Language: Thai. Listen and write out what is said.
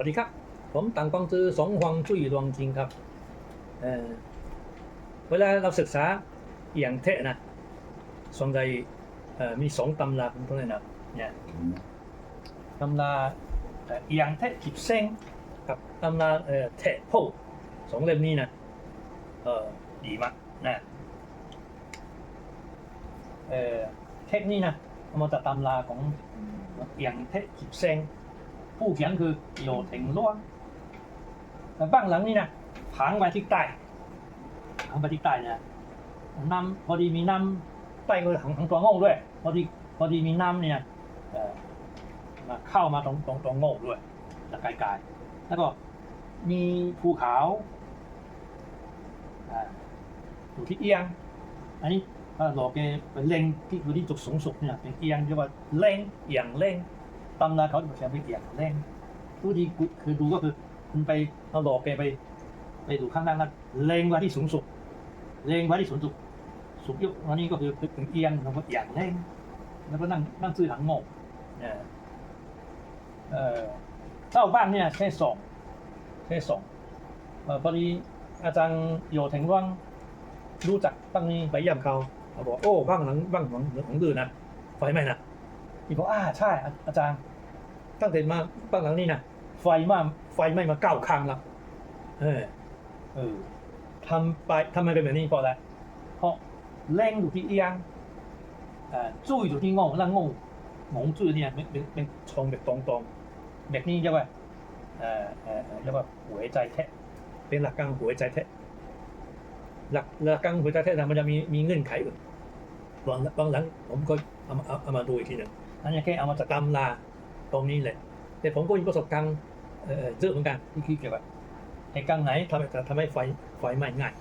วัสดีครับ ผมต่างกองจือสงหวังจุ้ยรวงจริงครับเเวลาเราศึกษาอย่างเทะนะส่วนใหญ่มีสองตำราเป็นต้นนะเนี่ยตำราเอ่ออย่างเทะขีดเส้นกับตำราเอ่อเทะโพสองเล่มนี้นะเออดีมากนะเออเทคนี่นะเอามาจากตำราของอย่างเทะขีดเส้น ผู้เขียนคือโยเถงล้วนแต่บ้างหลังนี่นะผางไปที่ใต้ผางไปที่ใต้เนี่ยน้ำพอดีมีน้ำใต้ก็หังหังตัวโง่ด้วย พอดีพอดีมีน้ำเนี่ยมาเข้ามาตรงตรงตรงโง่ด้วยจากไกลๆแล้วก็มีภูเขาอยู่ที่เอียง อันนี้ถ้าหลอกแกเป็นเล่งที่อยู่ที่จุดสูงสุดเนี่ยเป็นเอียงเรียกว่าเล่งเอียงเล่ง ตำนานเขาจะใช้ไปเกี่ยงเล่นผู้ที่คือดูก็คือคุณไปเอาหลอกแกไป ไปดูข้างล่างนั้นเล็งไว้ที่สูงสุดเล็งไว้ที่สูงสุดสุดยกอันนี้ก็คือถึงเอียงแล้วก็อย่างเล่งแล้วก็นั่งนั่งซื้อหลังง่เนี่ยเออเจ้าบ้านเนี่ยแค่สองแค่สองเอ่อพอดีอาจารย์โยเทงว่างรู้จักตั้งนี้ไปเยี่ยมเขาเขาบอกโอ้บ้านหลังบ้านหลังหลังดื้อนะไฟไหม้นะพี่บอกอ่าใช่อาจารย์ ตั้งแต่มาตั้งหลังนี้นะไฟมาไฟไหม้มาเก้าครั้งแล้วเออเออทำไปทำไมเป็นแบบนี้เพราะอะไรเพราะแรงอยู่ที่เอียงเอ่อจุ้ยอยู่ที่งงแล้วงงงงจุ้ยเนี่ยเป็นเป็นเป็นชงแบบตรงตรงๆแบบนี้เรียกว่าเอ่อเอ่อเอ่อเรียกว่าหัวใจแท้เป็นหลักการหัวใจแท้หลักหลักการหัวใจแท้นะมันจะมีมีเงื่อนไขอื่นบางบางหลังผมก็เอามาเอาเอามาดูอีกทีหนึ่งอันนี้แค่เอามาจากตำรา ตรงนี้เลยแต่ผมก็มีประสบการณ์เอ่อยอะเหมือนกันที่คิดเกี่ยวกับเหตุกางไหนทำให้ทำให้ไฟไฟไหม้ง่าย